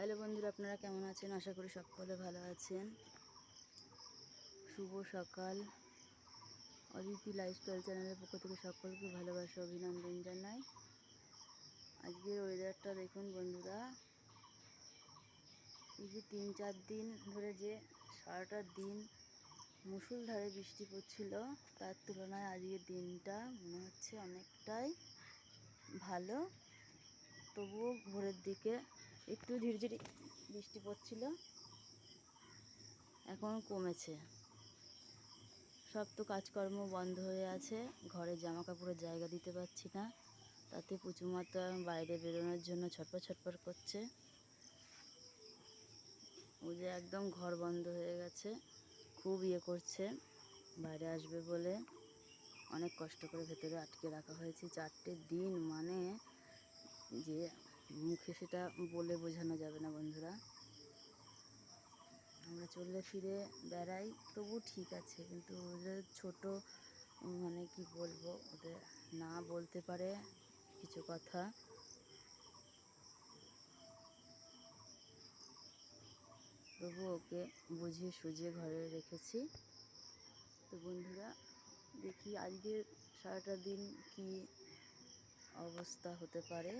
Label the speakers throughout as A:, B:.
A: Hello বন্ধুরা, আপনারা কেমন আছেন? আশা করি সকলে ভালো আছেন। শুভ সকাল। অদিতি লাইফস্টাইল চ্যানেলের পক্ষ থেকে সকলকে ভালোবাসা, অভিনন্দন জানাই। আজকের ওয়েদারটা দেখুন বন্ধুরা। এই যে তিন চার দিন ধরে যে সারাটা দিন মুসুলধারে বৃষ্টি পড়ছিল, তার তুলনায় আজকের দিনটা মনে হচ্ছে অনেকটাই ভালো। তবুও ভোরের দিকে একটু ঝিরঝিরি বৃষ্টি পড়ছিল। এখন কমেছে। সব তো কাজকর্ম বন্ধ হয়ে আছে। ঘরে জামা কাপড়ের জায়গা দিতে পারছি না। তাতে পুচুমাতা বাইরে বেরোনোর জন্য ছটপট ছটপট করছে। ও যে একদম ঘর বন্ধ হয়ে গেছে। খুব ইয়ে করছে। বাইরে আসবে বলে অনেক কষ্ট করে ভেতরে আটকে রাখা হয়েছে। চারটে দিন মানে যে মুখে সেটা বলে বোঝানো যাবে না, বন্ধুরা। আমরা চললে ফিরে বেড়াই তবু ঠিক আছে, কিন্তু ওদের ছোট মানে কি বলব, ওদের না বলতে পারে কিছু কথা। তবু ওকে বুঝিয়ে সুঝিয়ে ঘরে রেখেছি। তো বন্ধুরা, দেখি আজকে সারাটা দিন কি অবস্থা হতে পারে।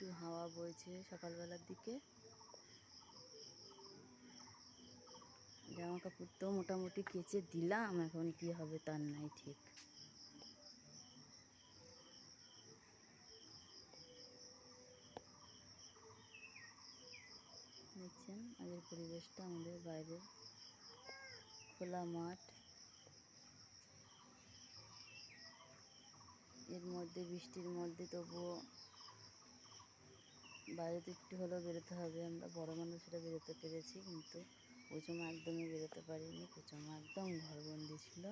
A: একটু হাওয়া বইছে সকালবেলার দিকে। জামা কাপড় তো মোটামুটি কেচে দিলাম, এখন কি হবে তার নাই ঠিক। দেখছেন, আগের পরিবেশটা আমাদের বাইরে। খোলা মাঠ। এর মধ্যে, বৃষ্টির মধ্যে তবুও বাইরে তো একটু হলেও বেরোতে হবে। আমরা বড়ো মানুষরা বেরোতে পেরেছি কিন্তু পুচমা একদমই বেরোতে পারিনি। পুচমা একদম ঘরবন্দি ছিল।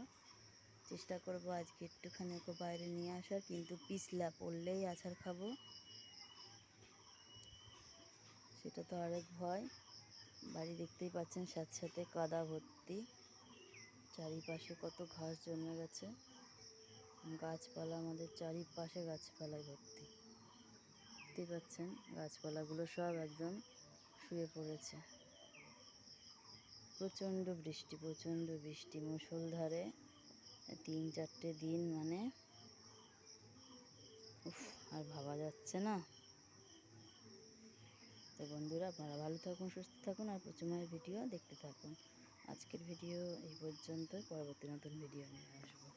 A: চেষ্টা করব আজকে একটুখানি ওকে বাইরে নিয়ে আসার, কিন্তু পিছলা পড়লেই আছাড় খাব। সেটা তো আরেক ভয়। বাড়ি দেখতেই পাচ্ছেন সাথে সাথে কাদা ভর্তি। চারিপাশে কত ঘাস জমে গেছে। গাছপালা আমাদের চারিপাশে গাছপালায় ভর্তি। দেখতেই পাচ্ছেন, গাছপালাগুলো সব একদম শুয়ে পড়েছে। প্রচণ্ড বৃষ্টি প্রচণ্ড বৃষ্টি মুসলধারে তিন চারটে দিন মানে উফ, আর ভাবা যাচ্ছে না। তো বন্ধুরা, আপনারা ভালো থাকুন, সুস্থ থাকুন, আর প্রচুর ভিডিও দেখতে থাকুন। আজকের ভিডিও এই পর্যন্ত পরবর্তী নতুন ভিডিও নিয়ে আসব।